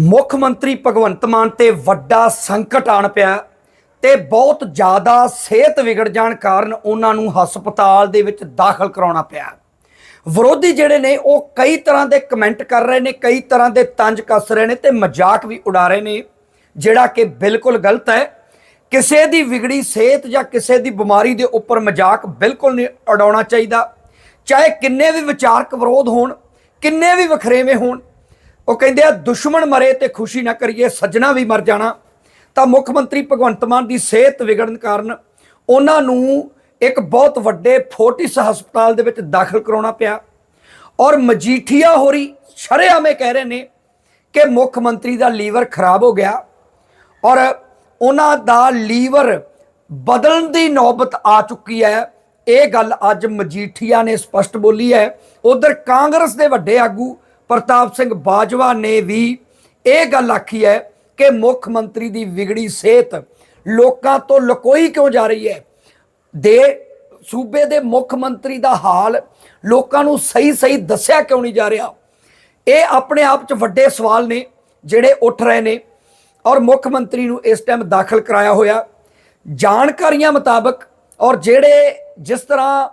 ਮੁੱਖ ਮੰਤਰੀ ਭਗਵੰਤ ਮਾਨ ਤੇ ਵੱਡਾ ਸੰਕਟ ਆਣ ਪਿਆ ਤੇ ਬਹੁਤ ਜ਼ਿਆਦਾ ਸਿਹਤ ਵਿਗੜ ਜਾਣ ਕਾਰਨ ਉਹਨਾਂ ਨੂੰ ਹਸਪਤਾਲ ਦੇ ਵਿੱਚ ਦਾਖਲ ਕਰਾਉਣਾ ਪਿਆ ਵਿਰੋਧੀ ਜਿਹੜੇ ਨੇ, ਉਹ ਕਈ ਤਰ੍ਹਾਂ ਦੇ ਕਮੈਂਟ ਕਰ ਰਹੇ ਨੇ, ਕਈ ਤਰ੍ਹਾਂ ਦੇ ਤੰਜ ਕੱਸ ਰਹੇ ਨੇ ਤੇ ਮਜ਼ਾਕ ਵੀ ਉਡਾ ਰਹੇ ਨੇ, ਜਿਹੜਾ ਕਿ ਬਿਲਕੁਲ ਗਲਤ ਹੈ। ਕਿਸੇ ਦੀ ਵਿਗੜੀ ਸਿਹਤ ਜਾਂ ਕਿਸੇ ਦੀ ਬਿਮਾਰੀ ਦੇ ਉੱਪਰ ਮਜ਼ਾਕ ਬਿਲਕੁਲ ਨਹੀਂ ਉਡਾਉਣਾ ਚਾਹੀਦਾ। ਚਾਹੇ ਕਿੰਨੇ ਵੀ ਵਿਚਾਰਕ ਵਿਰੋਧ ਹੋਣ, ਕਿੰਨੇ ਵੀ ਵਖਰੇਵੇਂ ਹੋਣ ਉਹ ਕਹਿੰਦੇ ਆ, ਦੁਸ਼ਮਣ ਮਰੇ ਤੇ ਖੁਸ਼ੀ ਨਾ ਕਰੀਏ, ਸੱਜਣਾ ਵੀ ਮਰ ਜਾਣਾ। ਤਾਂ ਮੁੱਖ ਮੰਤਰੀ ਭਗਵੰਤ ਮਾਨ ਦੀ ਸਿਹਤ ਵਿਗੜਨ ਕਾਰਨ ਉਹਨਾਂ ਨੂੰ ਇੱਕ ਬਹੁਤ ਵੱਡੇ ਫੋਰਟਿਸ ਹਸਪਤਾਲ ਦੇ ਵਿੱਚ ਦਾਖਲ ਕਰਾਉਣਾ ਪਿਆ। ਔਰ ਮਜੀਠੀਆ ਹੋਰੀ ਸ਼ਰੇਆਮੇ ਕਹਿ ਰਹੇ ਨੇ ਕਿ ਮੁੱਖ ਮੰਤਰੀ ਦਾ ਲੀਵਰ ਖਰਾਬ ਹੋ ਗਿਆ ਔਰ ਉਹਨਾਂ ਦਾ ਲੀਵਰ ਬਦਲਣ ਦੀ ਨੌਬਤ ਆ ਚੁੱਕੀ ਹੈ। ਇਹ ਗੱਲ ਅੱਜ ਮਜੀਠੀਆ ਨੇ ਸਪਸ਼ਟ ਬੋਲੀ ਹੈ। ਉਧਰ ਕਾਂਗਰਸ ਦੇ ਵੱਡੇ ਆਗੂ ਪ੍ਰਤਾਪ ਸਿੰਘ ਬਾਜਵਾ ਨੇ ਵੀ ਇਹ ਗੱਲ ਆਖੀ ਹੈ ਕਿ ਮੁੱਖ ਮੰਤਰੀ ਦੀ ਵਿਗੜੀ ਸਿਹਤ ਲੋਕਾਂ ਤੋਂ ਲੁਕੋਈ ਕਿਉਂ ਜਾ ਰਹੀ ਹੈ? ਦੇ ਸੂਬੇ ਦੇ ਮੁੱਖ ਮੰਤਰੀ ਦਾ ਹਾਲ ਲੋਕਾਂ ਨੂੰ ਸਹੀ ਸਹੀ ਦੱਸਿਆ ਕਿਉਂ ਨਹੀਂ ਜਾ ਰਿਹਾ? ਇਹ ਆਪਣੇ ਆਪ 'ਚ ਵੱਡੇ ਸਵਾਲ ਨੇ ਜਿਹੜੇ ਉੱਠ ਰਹੇ ਨੇ ਔਰ ਮੁੱਖ ਮੰਤਰੀ ਨੂੰ ਇਸ ਟਾਈਮ ਦਾਖਲ ਕਰਾਇਆ ਹੋਇਆ। ਜਾਣਕਾਰੀਆਂ ਮੁਤਾਬਕ ਔਰ ਜਿਹੜੇ ਜਿਸ ਤਰ੍ਹਾਂ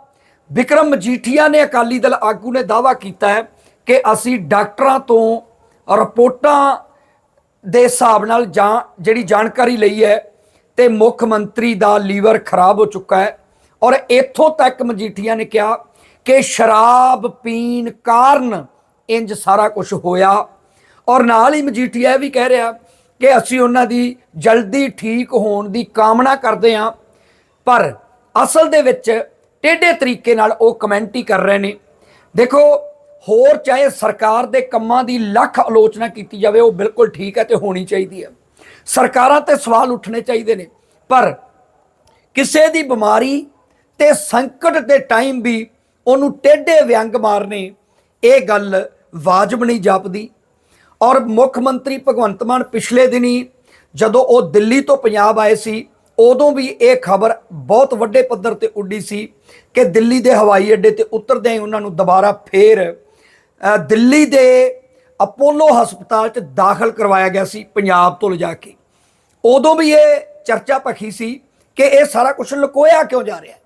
ਵਿਕਰਮ ਮਜੀਠੀਆ ਨੇ ਅਕਾਲੀ ਦਲ ਆਗੂ ਨੇ ਦਾਵਾ ਕੀਤਾ ਹੈ ਕਿ ਅਸੀਂ ਡਾਕਟਰਾਂ ਤੋਂ ਰਿਪੋਰਟਾਂ ਦੇ ਹਿਸਾਬ ਨਾਲ ਜਾਂ ਜਿਹੜੀ ਜਾਣਕਾਰੀ ਲਈ ਹੈ ਤੇ ਮੁੱਖ ਮੰਤਰੀ ਦਾ ਲੀਵਰ ਖਰਾਬ ਹੋ ਚੁੱਕਾ ਹੈ। ਔਰ ਇੱਥੋਂ ਤੱਕ ਮਜੀਠੀਆ ਨੇ ਕਿਹਾ ਕਿ ਸ਼ਰਾਬ ਪੀਣ ਕਾਰਨ ਇੰਜ ਸਾਰਾ ਕੁਝ ਹੋਇਆ। ਔਰ ਨਾਲ ਹੀ ਮਜੀਠੀਆ ਇਹ ਵੀ ਕਹਿ ਰਿਹਾ ਕਿ ਅਸੀਂ ਉਹਨਾਂ ਦੀ ਜਲਦੀ ਠੀਕ ਹੋਣ ਦੀ ਕਾਮਨਾ ਕਰਦੇ ਹਾਂ। ਪਰ ਅਸਲ ਦੇ ਵਿੱਚ ਟੇਢੇ ਤਰੀਕੇ ਨਾਲ ਉਹ ਕਮੈਂਟ ਹੀ ਕਰ ਰਹੇ ਨੇ। ਦੇਖੋ ਹੋਰ ਚਾਹੇ ਸਰਕਾਰ ਦੇ ਕੰਮਾਂ ਦੀ ਲੱਖ ਆਲੋਚਨਾ ਕੀਤੀ ਜਾਵੇ, ਉਹ ਬਿਲਕੁਲ ਠੀਕ ਹੈ ਤੇ ਹੋਣੀ ਚਾਹੀਦੀ ਹੈ। ਸਰਕਾਰਾਂ ਤੇ ਸਵਾਲ ਉੱਠਣੇ ਚਾਹੀਦੇ ਨੇ, ਪਰ ਕਿਸੇ ਦੀ ਬਿਮਾਰੀ ਤੇ ਸੰਕਟ ਦੇ ਟਾਈਮ ਵੀ ਉਹਨੂੰ ਟੇਢੇ ਵਿਅੰਗ ਮਾਰਨੇ, ਇਹ ਗੱਲ ਵਾਜਬ ਨਹੀਂ ਜਾਪਦੀ। ਔਰ ਮੁੱਖ ਮੰਤਰੀ ਭਗਵੰਤ ਮਾਨ ਪਿਛਲੇ ਦਿਨੀ ਜਦੋਂ ਉਹ ਦਿੱਲੀ ਤੋਂ ਪੰਜਾਬ ਆਏ ਸੀ, ਉਦੋਂ ਵੀ ਇਹ ਖਬਰ ਬਹੁਤ ਵੱਡੇ ਪੱਧਰ ਤੇ ਉੱਡੀ ਸੀ ਕਿ ਦਿੱਲੀ ਦੇ ਹਵਾਈ ਅੱਡੇ ਤੇ ਉਤਰਦੇ ਹੀ ਉਹਨਾਂ ਨੂੰ ਦੁਬਾਰਾ ਫੇਰ ਦਿੱਲੀ ਦੇ ਅਪੋਲੋ ਹਸਪਤਾਲ 'ਚ ਦਾਖਲ ਕਰਵਾਇਆ ਗਿਆ ਸੀ ਪੰਜਾਬ ਤੋਂ ਲਿਜਾ ਕੇ। ਉਦੋਂ ਵੀ ਇਹ ਚਰਚਾ ਭਖੀ ਸੀ ਕਿ ਇਹ ਸਾਰਾ ਕੁਝ ਲੁਕੋਇਆ ਕਿਉਂ ਜਾ ਰਿਹਾ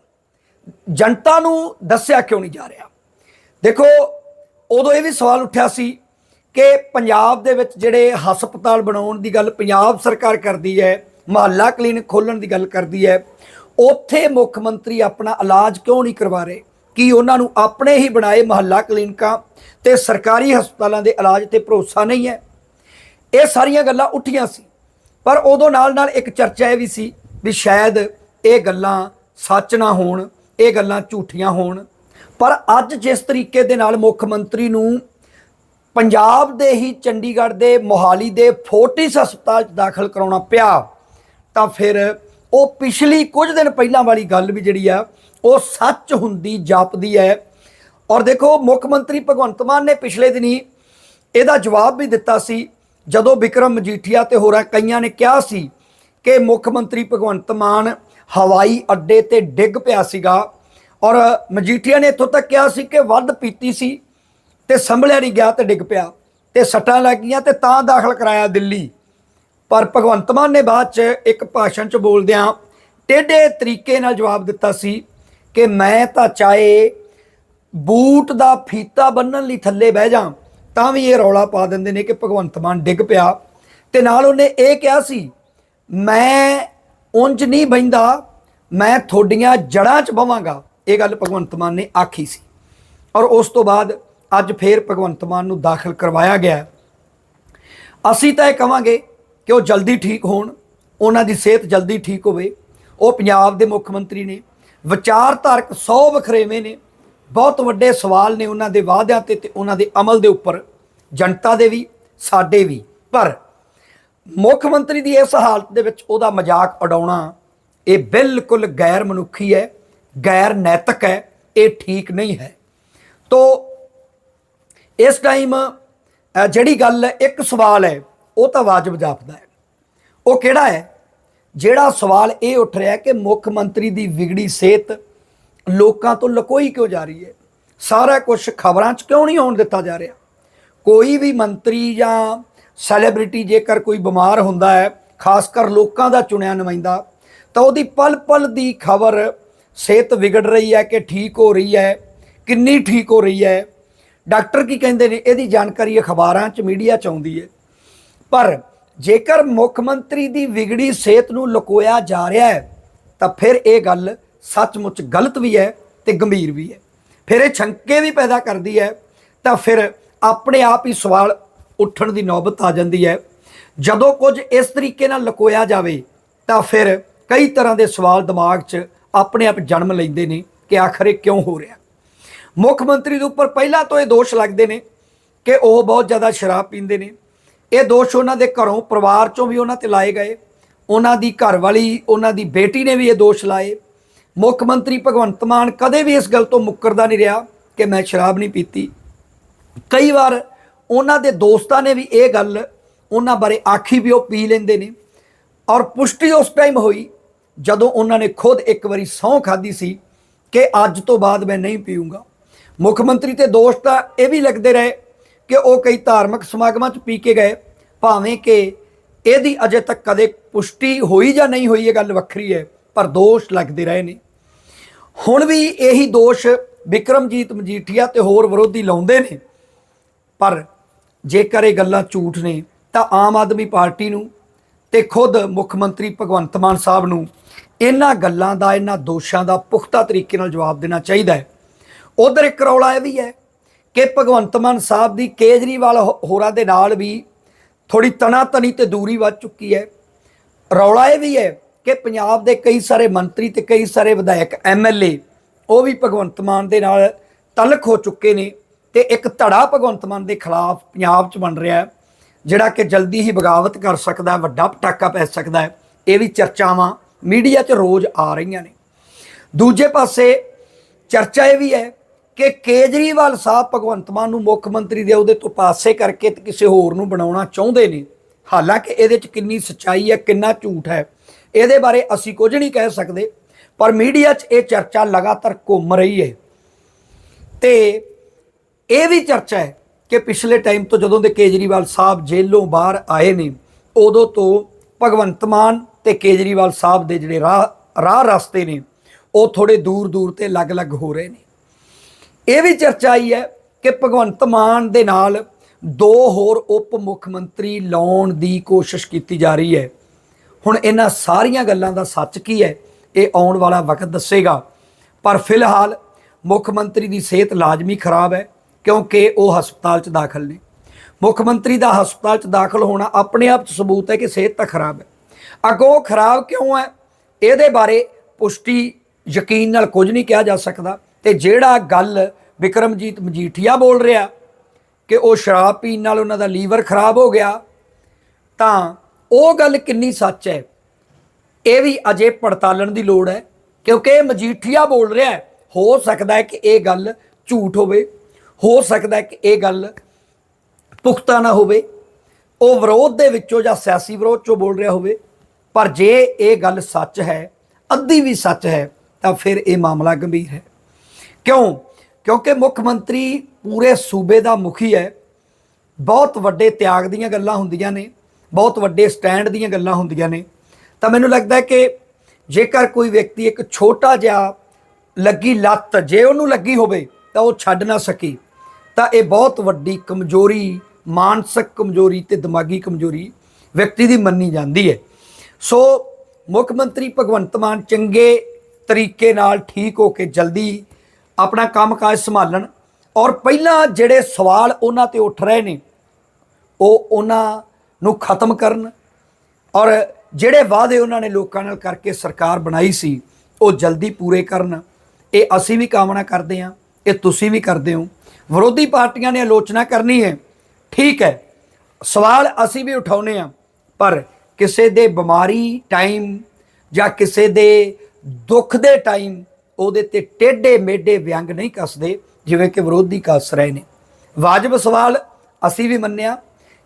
ਜਨਤਾ ਨੂੰ ਦੱਸਿਆ ਕਿਉਂ ਨਹੀਂ ਜਾ ਰਿਹਾ? ਦੇਖੋ, ਉਦੋਂ ਇਹ ਵੀ ਸਵਾਲ ਉੱਠਿਆ ਸੀ ਕਿ ਪੰਜਾਬ ਦੇ ਵਿੱਚ ਜਿਹੜੇ ਹਸਪਤਾਲ ਬਣਾਉਣ ਦੀ ਗੱਲ ਪੰਜਾਬ ਸਰਕਾਰ ਕਰਦੀ ਹੈ, ਮਹੱਲਾ ਕਲੀਨਿਕ ਖੋਲਣ ਦੀ ਗੱਲ ਕਰਦੀ ਹੈ, ਉੱਥੇ ਮੁੱਖ ਮੰਤਰੀ ਆਪਣਾ ਇਲਾਜ ਕਿਉਂ ਨਹੀਂ ਕਰਵਾ ਰਹੇ? ਕਿ ਉਹਨਾਂ ਨੂੰ ਆਪਣੇ ਹੀ ਬਣਾਏ ਮਹੱਲਾ ਕਲੀਨਿਕਾਂ ਤੇ ਸਰਕਾਰੀ ਹਸਪਤਾਲਾਂ ਦੇ ਇਲਾਜ ਤੇ ਭਰੋਸਾ ਨਹੀਂ ਹੈ। ਇਹ ਸਾਰੀਆਂ ਗੱਲਾਂ ਉੱਠੀਆਂ ਸੀ, ਪਰ ਉਦੋਂ ਨਾਲ ਨਾਲ ਇੱਕ ਚਰਚਾ ਇਹ ਵੀ ਸੀ ਵੀ ਸ਼ਾਇਦ ਇਹ ਗੱਲਾਂ ਸੱਚ ਨਾ ਹੋਣ, ਇਹ ਗੱਲਾਂ ਝੂਠੀਆਂ ਹੋਣ। ਪਰ ਅੱਜ ਜਿਸ ਤਰੀਕੇ ਦੇ ਨਾਲ ਮੁੱਖ ਮੰਤਰੀ ਨੂੰ ਪੰਜਾਬ ਦੇ ਹੀ ਚੰਡੀਗੜ੍ਹ ਦੇ ਮੋਹਾਲੀ ਦੇ ਫੋਰਟਿਸ ਹਸਪਤਾਲ 'ਚ ਦਾਖਲ ਕਰਾਉਣਾ ਪਿਆ, ਤਾਂ ਫਿਰ ਉਹ ਪਿਛਲੀ ਕੁਝ ਦਿਨ ਪਹਿਲਾਂ ਵਾਲੀ ਗੱਲ ਵੀ ਜਿਹੜੀ ਆ, ਉਹ ਸੱਚ ਹੁੰਦੀ, ਜਾਪਦੀ ਹੈ। ਔਰ ਦੇਖੋ, ਮੁੱਖ ਮੰਤਰੀ ਭਗਵੰਤ ਮਾਨ ਨੇ ਪਿਛਲੇ ਦਿਨੀ ਇਹਦਾ ਜਵਾਬ ਵੀ ਦਿੱਤਾ ਸੀ। ਜਦੋਂ ਵਿਕਰਮ ਮਜੀਠੀਆ ਤੇ ਹੋਰਾਂ ਕਈਆਂ ਨੇ ਕਿਹਾ ਸੀ ਕਿ ਮੁੱਖ ਮੰਤਰੀ ਭਗਵੰਤ ਮਾਨ ਹਵਾਈ ਅੱਡੇ ਤੇ ਡਿੱਗ ਪਿਆ ਸੀਗਾ, ਔਰ ਮਜੀਠੀਆ ਨੇ ਇੱਥੋਂ ਤੱਕ ਕਿਹਾ ਸੀ ਕਿ ਵੱਧ ਪੀਤੀ ਸੀ ਤੇ ਸੰਭਲਿਆ ਨਹੀਂ ਗਿਆ ਤੇ ਡਿੱਗ ਪਿਆ ਤੇ ਸੱਟਾਂ ਲੱਗ ਗਈਆਂ ਤੇ ਤਾਂ ਦਾਖਲ ਕਰਾਇਆ ਦਿੱਲੀ। ਪਰ ਭਗਵੰਤ ਮਾਨ ਨੇ ਬਾਅਦ ਚ ਇੱਕ ਭਾਸ਼ਣ ਚ ਬੋਲਦਿਆਂ ਟੇਢੇ ਤਰੀਕੇ ਨਾਲ ਜਵਾਬ ਦਿੱਤਾ ਸੀ ਕਿ ਮੈਂ ਤਾਂ ਚਾਹੇ ਬੂਟ ਦਾ ਫੀਤਾ ਬੰਨਣ ਲਈ ਥੱਲੇ ਬਹਿ ਜਾ ਤਾਂ ਵੀ ਇਹ ਰੌਲਾ ਪਾ ਦਿੰਦੇ ਨੇ ਕਿ ਭਗਵੰਤ ਮਾਨ ਡਿੱਗ ਪਿਆ। ਤੇ ਨਾਲ ਉਹਨੇ ਇਹ ਕਿਹਾ ਸੀ, ਮੈਂ ਉਂਝ ਨਹੀਂ ਬੈਂਦਾ ਮੈਂ ਤੁਹਾਡੀਆਂ ਜੜਾਂ 'ਚ ਬਵਾਂਗਾ ਇਹ ਗੱਲ ਭਗਵੰਤ ਮਾਨ ਨੇ ਆਖੀ ਸੀ। ਔਰ ਉਸ ਤੋਂ ਬਾਅਦ ਅੱਜ ਫੇਰ ਭਗਵੰਤ ਮਾਨ ਨੂੰ ਦਾਖਲ ਕਰਵਾਇਆ ਗਿਆ। ਅਸੀਂ ਤਾਂ ਇਹ ਕਵਾਂਗੇ ਕਿ ਉਹ ਜਲਦੀ ਠੀਕ ਹੋਣ, ਉਹਨਾਂ ਦੀ ਸਿਹਤ ਜਲਦੀ ਠੀਕ ਹੋਵੇ। ਉਹ ਪੰਜਾਬ ਦੇ ਮੁੱਖ ਮੰਤਰੀ ਨੇ, ਵਿਚਾਰਧਾਰਕ 100 ਵਖਰੇਵੇਂ ਨੇ, ਬਹੁਤ ਵੱਡੇ ਸਵਾਲ ਨੇ ਉਹਨਾਂ ਦੇ ਵਾਅਦਿਆਂ ਤੇ ਤੇ ਉਹਨਾਂ ਦੇ ਅਮਲ ਦੇ ਉੱਪਰ। ਜਨਤਾ ਦੇ ਵੀ, ਸਾਡੇ ਵੀ। ਪਰ ਮੁੱਖ ਮੰਤਰੀ ਦੀ ਇਸ ਹਾਲਤ ਦੇ ਵਿੱਚ ਉਹਦਾ ਮਜ਼ਾਕ ਉਡਾਉਣਾ, ਇਹ ਬਿਲਕੁਲ ਗੈਰ ਮਨੁੱਖੀ ਹੈ, ਗੈਰ ਨੈਤਿਕ ਹੈ, ਇਹ ਠੀਕ ਨਹੀਂ ਹੈ। ਤੋ ਇਸ ਟਾਈਮ ਜਿਹੜੀ ਗੱਲ ਇੱਕ ਸਵਾਲ ਹੈ ਉਹ ਤਾਂ ਵਾਜਬ ਜਾਪਦਾ ਹੈ। ਉਹ ਕਿਹੜਾ ਹੈ? ਜਿਹੜਾ ਸਵਾਲ ਇਹ ਉੱਠ ਰਿਹਾ ਕਿ ਮੁੱਖ ਮੰਤਰੀ ਦੀ ਵਿਗੜੀ ਸਿਹਤ ਲੋਕਾਂ ਤੋਂ ਲਕੋਈ ਕਿਉਂ ਜਾ ਰਹੀ ਹੈ? ਸਾਰਾ ਕੁਝ ਖਬਰਾਂ 'ਚ ਕਿਉਂ ਨਹੀਂ ਆਉਣ ਦਿੱਤਾ ਜਾ ਰਿਹਾ? ਕੋਈ ਵੀ ਮੰਤਰੀ ਜਾਂ ਸੈਲੀਬ੍ਰਿਟੀ ਜੇਕਰ ਕੋਈ ਬਿਮਾਰ ਹੁੰਦਾ ਹੈ, ਖਾਸ ਕਰ ਲੋਕਾਂ ਦਾ ਚੁਣਿਆ ਨੁਮਾਇੰਦਾ, ਤਾਂ ਉਹਦੀ ਪਲ ਪਲ ਦੀ ਖਬਰ ਸਿਹਤ ਵਿਗੜ ਰਹੀ ਹੈ ਕਿ ਠੀਕ ਹੋ ਰਹੀ ਹੈ, ਕਿੰਨੀ ਠੀਕ ਹੋ ਰਹੀ ਹੈ। ਡਾਕਟਰ ਕੀ ਕਹਿੰਦੇ ਨੇ? ਇਹਦੀ ਜਾਣਕਾਰੀ ਅਖਬਾਰਾਂ 'ਚ, ਮੀਡੀਆ 'ਚ ਆਉਂਦੀ ਹੈ। ਪਰ ਜੇਕਰ ਮੁੱਖ ਮੰਤਰੀ ਦੀ ਵਿਗੜੀ ਸਿਹਤ ਨੂੰ ਲੁਕੋਇਆ ਜਾ ਰਿਹਾ ਹੈ, ਤਾਂ ਫਿਰ ਇਹ ਗੱਲ ਸੱਚਮੁੱਚ ਗਲਤ ਵੀ ਹੈ ਤੇ ਗੰਭੀਰ ਵੀ ਹੈ। ਫਿਰ ਇਹ ਛੰਕੇ ਵੀ ਪੈਦਾ ਕਰਦੀ ਹੈ, ਤਾਂ ਫਿਰ ਆਪਣੇ ਆਪ ਹੀ ਸਵਾਲ ਉੱਠਣ ਦੀ ਨੌਬਤ ਆ ਜਾਂਦੀ ਹੈ। ਜਦੋਂ ਕੁਝ ਇਸ ਤਰੀਕੇ ਨਾਲ ਲੁਕੋਇਆ ਜਾਵੇ, ਤਾਂ ਫਿਰ ਕਈ ਤਰ੍ਹਾਂ ਦੇ ਸਵਾਲ ਦਿਮਾਗ 'ਚ ਆਪਣੇ ਆਪ ਜਨਮ ਲੈਂਦੇ ਨੇ ਕਿ ਆਖਰ ਇਹ ਕਿਉਂ ਹੋ ਰਿਹਾ। ਮੁੱਖ ਮੰਤਰੀ ਦੇ ਉੱਪਰ ਪਹਿਲਾਂ ਤੋਂ ਇਹ ਦੋਸ਼ ਲੱਗਦੇ ਨੇ ਕਿ ਉਹ ਬਹੁਤ ਜ਼ਿਆਦਾ ਸ਼ਰਾਬ ਪੀਂਦੇ ਨੇ ਇਹ ਦੋਸ਼ ਉਹਨਾਂ ਦੇ ਘਰੋਂ ਪਰਿਵਾਰ ਚੋਂ ਵੀ ਉਹਨਾਂ ਤੇ ਲਾਏ ਗਏ। ਉਹਨਾਂ ਦੀ ਘਰਵਾਲੀ, ਉਹਨਾਂ ਦੀ ਬੇਟੀ ਨੇ ਵੀ ਇਹ ਦੋਸ਼ ਲਾਏ। ਮੁੱਖ ਮੰਤਰੀ ਭਗਵੰਤ ਮਾਨ ਕਦੇ ਵੀ ਇਸ ਗੱਲ ਤੋਂ ਮੁੱਕਰਦਾ ਨਹੀਂ ਰਿਹਾ ਕਿ ਮੈਂ ਸ਼ਰਾਬ ਨਹੀਂ ਪੀਤੀ। ਕਈ ਵਾਰ ਉਹਨਾਂ ਦੇ ਦੋਸਤਾਂ ਨੇ ਵੀ ਇਹ ਗੱਲ ਉਹਨਾਂ ਬਾਰੇ ਆਖੀ ਵੀ ਉਹ ਪੀ ਲੈਂਦੇ ਨੇ। ਔਰ ਪੁਸ਼ਟੀ ਉਸ ਟਾਈਮ ਹੋਈ ਜਦੋਂ ਉਹਨਾਂ ਨੇ ਖੁਦ ਇੱਕ ਵਾਰੀ ਸਹੁੰ ਖਾਦੀ ਸੀ ਕਿ ਅੱਜ ਤੋਂ ਬਾਅਦ ਮੈਂ ਨਹੀਂ ਪੀਊਂਗਾ। ਮੁੱਖ ਮੰਤਰੀ ਤੇ ਦੋਸਤ ਤਾਂ ਇਹ ਵੀ ਲੱਗਦੇ ਰਹੇ ਕਿ ਉਹ ਕਈ ਧਾਰਮਿਕ ਸਮਾਗਮਾਂ 'ਚ ਪੀ ਕੇ ਗਏ, ਭਾਵੇਂ ਕਿ ਇਹਦੀ ਅਜੇ ਤੱਕ ਕਦੇ ਪੁਸ਼ਟੀ ਹੋਈ ਜਾਂ ਨਹੀਂ ਹੋਈ, ਇਹ ਗੱਲ ਵੱਖਰੀ ਹੈ, ਪਰ ਦੋਸ਼ ਲੱਗਦੇ ਰਹੇ ਨੇ। ਹੁਣ ਵੀ ਇਹੀ ਦੋਸ਼ ਵਿਕਰਮਜੀਤ ਮਜੀਠੀਆ ਤੇ ਹੋਰ ਵਿਰੋਧੀ ਲਾਉਂਦੇ ਨੇ, ਪਰ ਜੇਕਰ ਇਹ ਗੱਲਾਂ ਝੂਠ ਨੇ, ਤਾਂ ਆਮ ਆਦਮੀ ਪਾਰਟੀ ਨੂੰ ਤੇ ਖੁਦ ਮੁੱਖ ਮੰਤਰੀ ਭਗਵੰਤ ਮਾਨ ਸਾਹਿਬ ਨੂੰ ਇਹਨਾਂ ਗੱਲਾਂ ਦਾ, ਇਹਨਾਂ ਦੋਸ਼ਾਂ ਦਾ ਪੁਖਤਾ ਤਰੀਕੇ ਨਾਲ ਜਵਾਬ ਦੇਣਾ ਚਾਹੀਦਾ ਹੈ। ਉਧਰ ਇੱਕ ਰੌਲਾ ਇਹ ਵੀ ਹੈ ਕਿ ਭਗਵੰਤ ਮਾਨ ਸਾਹਿਬ ਦੀ ਕੇਜਰੀਵਾਲ ਹੋ- ਹੋਰਾਂ ਦੇ ਨਾਲ ਵੀ ਥੋੜੀ ਤਣਾਤਣੀ ਤੇ ਦੂਰੀ ਵੱਧ ਚੁੱਕੀ ਹੈ। ਰੌਲਾ ਇਹ ਵੀ ਹੈ ਕਿ ਪੰਜਾਬ ਦੇ ਕਈ ਸਾਰੇ ਮੰਤਰੀ ਤੇ ਕਈ ਸਾਰੇ ਵਿਧਾਇਕ ਐਮਐਲਏ ਉਹ ਵੀ ਭਗਵੰਤ ਮਾਨ ਦੇ ਨਾਲ ਤਲਕ ਹੋ ਚੁੱਕੇ ਨੇ ਤੇ ਇੱਕ ਧੜਾ ਭਗਵੰਤ ਮਾਨ ਦੇ ਖਿਲਾਫ ਪੰਜਾਬ 'ਚ ਬਣ ਰਿਹਾ ਹੈ, ਜਿਹੜਾ ਕਿ ਜਲਦੀ ਹੀ ਬਗਾਵਤ ਕਰ ਸਕਦਾ ਹੈ ਵੱਡਾ ਪਟਾਕਾ ਪੈ ਸਕਦਾ ਹੈ। ਇਹ ਵੀ ਚਰਚਾਵਾਂ ਮੀਡੀਆ 'ਚ ਰੋਜ਼ ਆ ਰਹੀਆਂ ਨੇ। ਦੂਜੇ ਪਾਸੇ ਚਰਚਾ ਇਹ ਵੀ ਹੈ ਕਿ ਕੇਜਰੀਵਾਲ ਸਾਹਿਬ ਭਗਵੰਤ ਮਾਨ ਨੂੰ ਮੁੱਖ ਮੰਤਰੀ ਦੇ ਉਹਦੇ ਤੋਂ ਪਾਸੇ ਕਰਕੇ ਤੇ ਕਿਸੇ ਹੋਰ ਨੂੰ ਬਣਾਉਣਾ ਚਾਹੁੰਦੇ ਨੇ? ਹਾਲਾਂਕਿ ਇਹਦੇ 'ਚ ਕਿੰਨੀ ਸੱਚਾਈ ਹੈ, ਕਿੰਨਾ ਝੂਠ ਹੈ, ਇਹਦੇ ਬਾਰੇ ਅਸੀਂ ਕੁਝ ਨਹੀਂ ਕਹਿ ਸਕਦੇ, ਪਰ ਮੀਡੀਆ 'ਚ ਇਹ ਚਰਚਾ ਲਗਾਤਾਰ ਘੁੰਮ ਰਹੀ ਹੈ। ਤੇ ਇਹ ਵੀ ਚਰਚਾ ਹੈ ਕਿ ਪਿਛਲੇ ਟਾਈਮ ਤੋਂ ਜਦੋਂ ਦੇ ਕੇਜਰੀਵਾਲ ਸਾਹਿਬ ਜੇਲੋਂ ਬਾਹਰ ਆਏ ਨੇ, ਉਦੋਂ ਤੋਂ ਭਗਵੰਤ ਮਾਨ ਤੇ ਕੇਜਰੀਵਾਲ ਸਾਹਿਬ ਦੇ ਜਿਹੜੇ ਰਾਹ ਰਾਹ ਰਸਤੇ ਨੇ, ਉਹ ਥੋੜੇ ਦੂਰ ਦੂਰ ਤੇ ਅਲੱਗ-ਅਲੱਗ ਹੋ ਰਹੇ ਨੇ। ਇਹ ਵੀ ਚਰਚਾ ਆਈ ਹੈ ਕਿ ਭਗਵੰਤ ਮਾਨ ਦੇ ਨਾਲ ਦੋ ਹੋਰ ਉਪ ਮੁੱਖ ਮੰਤਰੀ ਲਾਉਣ ਦੀ ਕੋਸ਼ਿਸ਼ ਕੀਤੀ ਜਾ ਰਹੀ ਹੈ। ਹੁਣ ਇਹਨਾਂ ਸਾਰੀਆਂ ਗੱਲਾਂ ਦਾ ਸੱਚ ਕੀ ਹੈ, ਇਹ ਆਉਣ ਵਾਲਾ ਵਕਤ ਦੱਸੇਗਾ। ਪਰ ਫਿਲਹਾਲ ਮੁੱਖ ਮੰਤਰੀ ਦੀ ਸਿਹਤ ਲਾਜ਼ਮੀ ਖਰਾਬ ਹੈ, ਕਿਉਂਕਿ ਉਹ ਹਸਪਤਾਲ 'ਚ ਦਾਖਲ ਨੇ। ਮੁੱਖ ਮੰਤਰੀ ਦਾ ਹਸਪਤਾਲ 'ਚ ਦਾਖਲ ਹੋਣਾ ਆਪਣੇ ਆਪ 'ਚ ਸਬੂਤ ਹੈ ਕਿ ਸਿਹਤ ਤਾਂ ਖਰਾਬ ਹੈ। ਅੱਗੋਂ ਖਰਾਬ ਕਿਉਂ ਹੈ, ਇਹਦੇ ਬਾਰੇ ਪੁਸ਼ਟੀ ਯਕੀਨ ਨਾਲ ਕੁਝ ਨਹੀਂ ਕਿਹਾ ਜਾ ਸਕਦਾ। ਤੇ ਜਿਹੜਾ ਗੱਲ ਵਿਕਰਮਜੀਤ ਮਜੀਠੀਆ ਬੋਲ ਰਿਹਾ ਕਿ ਉਹ ਸ਼ਰਾਬ ਪੀਣ ਨਾਲ ਉਹਨਾਂ ਦਾ ਲੀਵਰ ਖਰਾਬ ਹੋ ਗਿਆ, ਤਾਂ ਉਹ ਗੱਲ ਕਿੰਨੀ ਸੱਚ ਹੈ। ਇਹ ਵੀ ਅਜੇ ਪੜਤਾਲਣ ਦੀ ਲੋੜ ਹੈ, ਕਿਉਂਕਿ ਇਹ ਮਜੀਠੀਆ ਬੋਲ ਰਿਹਾ ਹੈ, ਹੋ ਸਕਦਾ ਹੈ ਕਿ ਇਹ ਗੱਲ ਝੂਠ ਹੋਵੇ, ਹੋ ਸਕਦਾ ਹੈ ਕਿ ਇਹ ਗੱਲ ਪੁਖਤਾ ਨਾ ਹੋਵੇ, ਉਹ ਵਿਰੋਧ ਦੇ ਵਿੱਚੋਂ ਜਾਂ ਸਿਆਸੀ ਵਿਰੋਧ ਚੋਂ ਬੋਲ ਰਿਹਾ ਹੋਵੇ, ਪਰ ਜੇ ਇਹ ਗੱਲ ਸੱਚ ਹੈ, ਅੱਧੀ ਵੀ ਸੱਚ ਹੈ, ਤਾਂ ਫਿਰ ਇਹ ਮਾਮਲਾ ਗੰਭੀਰ ਹੈ। ਕਿਉਂ? ਕਿਉਂਕਿ ਮੁੱਖ ਮੰਤਰੀ ਪੂਰੇ ਸੂਬੇ ਦਾ ਮੁਖੀ ਹੈ। ਬਹੁਤ ਵੱਡੇ ਤਿਆਗ ਦੀਆਂ ਗੱਲਾਂ ਹੁੰਦੀਆਂ ਨੇ, ਬਹੁਤ ਵੱਡੇ ਸਟੈਂਡ ਦੀਆਂ ਗੱਲਾਂ ਹੁੰਦੀਆਂ ਨੇ। ਤਾਂ ਮੈਨੂੰ ਲੱਗਦਾ ਹੈ ਕਿ ਜੇਕਰ ਕੋਈ ਵਿਅਕਤੀ ਇੱਕ ਛੋਟਾ ਜਿਹਾ ਲੱਗੀ ਲੱਤ, ਜੇ ਉਹਨੂੰ ਲੱਗੀ ਹੋਵੇ, ਤਾਂ ਉਹ ਛੱਡ ਨਾ ਸਕੀ। ਤਾਂ ਇਹ ਬਹੁਤ ਵੱਡੀ ਕਮਜ਼ੋਰੀ, ਮਾਨਸਿਕ ਕਮਜ਼ੋਰੀ ਤੇ ਦਿਮਾਗੀ ਕਮਜ਼ੋਰੀ ਵਿਅਕਤੀ ਦੀ ਮੰਨੀ ਜਾਂਦੀ ਹੈ। ਸੋ ਮੁੱਖ ਮੰਤਰੀ ਭਗਵੰਤ ਮਾਨ ਚੰਗੇ ਤਰੀਕੇ ਨਾਲ ਠੀਕ ਹੋ ਕੇ ਜਲਦੀ ਆਪਣਾ ਕੰਮਕਾਜ ਸੰਭਾਲਣ। ਔਰ ਪਹਿਲਾਂ ਜਿਹੜੇ ਸਵਾਲ ਉਹਨਾਂ ਤੇ ਉੱਠ ਰਹੇ ਨੇ, ਉਹ ਉਹਨਾਂ ਨੂੰ ਖਤਮ ਕਰਨ। ਔਰ ਜਿਹੜੇ ਵਾਅਦੇ ਉਹਨਾਂ ਨੇ ਲੋਕਾਂ ਨਾਲ ਕਰਕੇ ਸਰਕਾਰ ਬਣਾਈ ਸੀ, ਉਹ ਜਲਦੀ ਪੂਰੇ ਕਰਨ। ਇਹ ਅਸੀਂ ਵੀ ਕਾਮਨਾ ਕਰਦੇ ਹਾਂ, ਇਹ ਤੁਸੀਂ ਵੀ ਕਰਦੇ ਹੋ। ਵਿਰੋਧੀ ਪਾਰਟੀਆਂ ਨੇ ਆਲੋਚਨਾ ਕਰਨੀ ਹੈ, ਠੀਕ ਹੈ, ਸਵਾਲ ਅਸੀਂ ਵੀ ਉਠਾਉਨੇ ਆ ਪਰ ਕਿਸੇ ਦੇ ਬਿਮਾਰੀ ਟਾਈਮ ਜਾਂ ਕਿਸੇ ਦੇ ਦੁੱਖ ਦੇ ਟਾਈਮ ਉਹਦੇ ਤੇ ਟੇਢੇ ਮੇਢੇ ਵਿਅੰਗ ਨਹੀਂ ਕੱਸਦੇ, ਜਿਵੇਂ ਕਿ ਵਿਰੋਧੀ ਕੱਸ ਰਹੇ ਨੇ। ਵਾਜਬ ਸਵਾਲ ਅਸੀਂ ਵੀ ਮੰਨਿਆ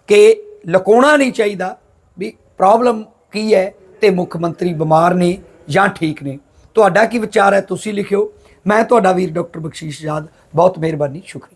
ਕਿ ਲਕੋਣਾ ਨਹੀਂ ਚਾਹੀਦਾ ਵੀ ਪ੍ਰੋਬਲਮ ਕੀ ਹੈ ਤੇ ਮੁੱਖ ਮੰਤਰੀ ਬਿਮਾਰ ਨੇ ਜਾਂ ਠੀਕ ਨੇ। ਤੁਹਾਡਾ ਕੀ ਵਿਚਾਰ ਹੈ? ਤੁਸੀਂ ਲਿਖਿਓ। ਮੈਂ ਤੁਹਾਡਾ ਵੀਰ ਡਾਕਟਰ ਬਖਸ਼ੀਸ਼ ਯਾਦ। ਬਹੁਤ ਮਿਹਰਬਾਨੀ, ਸ਼ੁਕਰੀਆ।